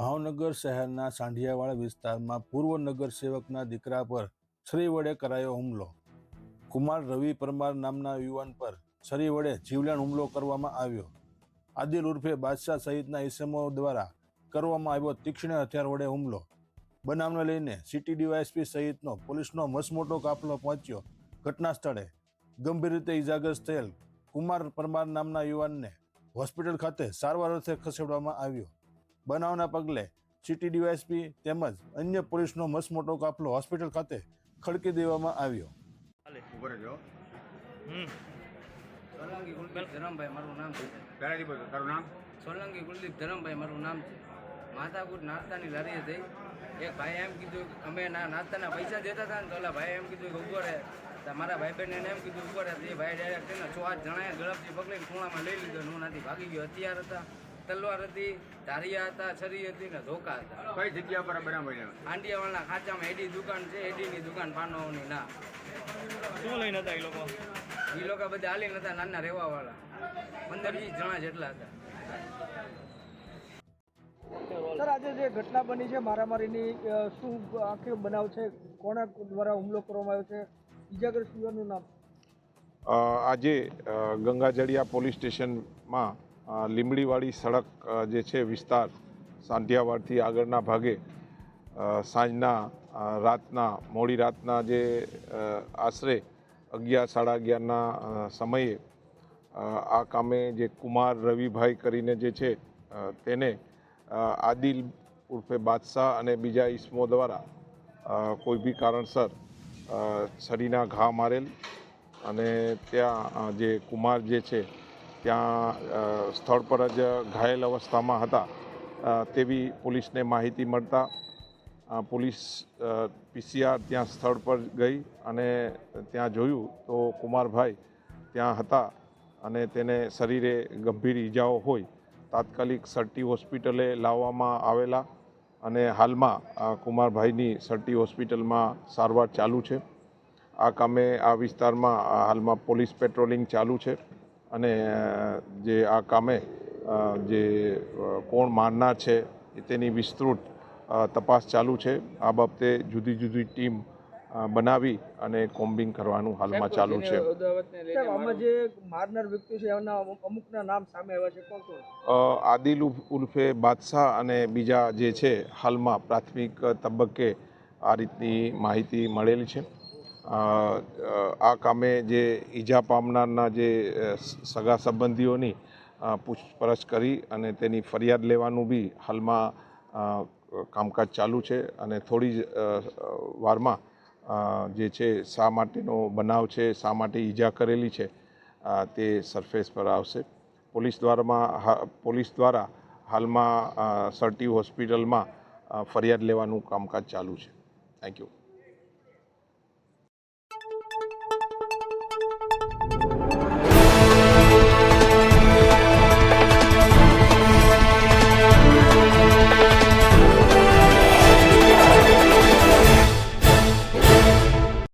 ભાવનગર શહેરના સાંઢિયાવાડા વિસ્તારમાં પૂર્વ નગરસેવકના દીકરા પર છરી વડે કરાયો હુમલો. કુમાર રવિ પરમાર નામના યુવાન પર છરી વડે જીવલેણ હુમલો કરવામાં આવ્યો. આદિલ ઉર્ફે બાદશાહ સહિતના ઇસમો દ્વારા કરવામાં આવ્યો તીક્ષ્ણ હથિયાર વડે હુમલો. બનાવને લઈને સિટી ડીવાયએસપી સહિતનો પોલીસનો મસમોટો કાફલો પહોંચ્યો. ઘટના સ્થળે ગંભીર રીતે ઇજાગ્રસ્ત થયેલ કુમાર પરમાર નામના યુવાનને હોસ્પિટલ ખાતે સારવાર અર્થે ખસેડવામાં આવ્યો. બનાવના પગલે સિટી ડીવાયએસપી તેમજ અન્ય પોલીસનો મસમોટો કાફલો હોસ્પિટલ ખાતે ખડકી દેવામાં આવ્યો. સોલંકી કુલદીપ ધરમભાઈ મારું નામ છે. પહેલાથી બોલો તારું નામ? સોલંકી કુલદીપ ધરમભાઈ મારું નામ છે. માથાકૂટ નાસ્તાની લારીએ થઈ એક ભાઈ એમ કીધું અમે ના નાસ્તાના પૈસા દેતા હતા ને તો ઓલા ભાઈ એમ કીધું કે ઊભો રહે. મારા ભાઈ બહેન એને એમ કીધું ઊભો રહે. એ ભાઈ ડાયરેક્ટ એને છ આઠ જણાએ ઝડપથી પકડીને ખૂણામાં લઈ લીધો. નું હું નાથી ભાગી ગયો. હથિયાર હતા. તલવાર હતી ધારિયા હતા છરી હતી ને ધોકા હતા. કઈ જગ્યા પર આ બનાવ ખાચામાં એડી દુકાન છે એડીની દુકાન પાનોની ના. શું લઈને હતા એ લોકો? એ લોકો બધા હાલી નતા નાના રહેવાવાળા. પંદર વીસ જણા જેટલા હતા. સર આજે જે ઘટના બની છે મારામારીની શું આખી બનાવ છે? કોના દ્વારા હુમલો કરવામાં આવ્યો છે? ઇજાગ્રસ્ત યુવાનનું નામ આજે ગંગાજળિયા પોલીસ સ્ટેશનમાં અ, લીંબડીવાળી સડક જે છે વિસ્તાર સાંઢિયાવાડથી આગળના ભાગે સાંજના રાતના મોડી રાતના જે આશરે અગિયાર સાડા અગિયારના સમયે આ કામે જે કુમાર રવિભાઈ કરીને જે છે તેને આદિલ ઉર્ફે બાદશાહ અને બીજા ઈસમો દ્વારા કોઈ બી કારણસર છરીના ઘા મારેલ અને ત્યાં જે કુમાર જે છે ત્યાં સ્થળ પર જ ઘાયલ અવસ્થામાં હતા. તેવી પોલીસને માહિતી મળતા પોલીસ પીસીઆર ત્યાં સ્થળ પર ગઈ અને ત્યાં જોયું તો કુમારભાઈ ત્યાં હતા અને તેને શરીરે ગંભીર ઈજાઓ હોય, તાત્કાલિક સરટી હોસ્પિટલે લાવવામાં આવેલા અને હાલમાં કુમારભાઈની સરટી હોસ્પિટલમાં સારવાર ચાલુ છે. આ કામે આ વિસ્તારમાં હાલમાં પોલીસ પેટ્રોલિંગ ચાલુ છે. અને જે આ કામે જે કોણ મારનાર છે તેની વિસ્તૃત તપાસ ચાલુ છે. આ બાબતે જુદી જુદી ટીમ બનાવી અને કોમ્બિંગ કરવાનું હાલમાં ચાલુ છે જે મારનાર વ્યક્તિ છે એના અમુકના નામ સામે આવ્યા છે કોણ કોણ? આદિલ ઉર્ફ- બાદશાહ અને બીજા જે છે હાલમાં પ્રાથમિક તબક્કે આ રીતની માહિતી મળેલી છે. આ કામે જે ઈજા પામનારના જે સગા સંબંધીઓની પૂછપરછ કરી અને તેની ફરિયાદ લેવાનું બી હાલમાં કામકાજ ચાલુ છે અને થોડી જ વારમાં જે છે શા માટેનો બનાવ છે, શા માટે ઈજા કરેલી છે તે સરફેસ પર આવશે. પોલીસ દ્વારામાં પોલીસ દ્વારા હાલમાં સર્ટી હોસ્પિટલમાં ફરિયાદ લેવાનું કામકાજ ચાલુ છે. Thank you.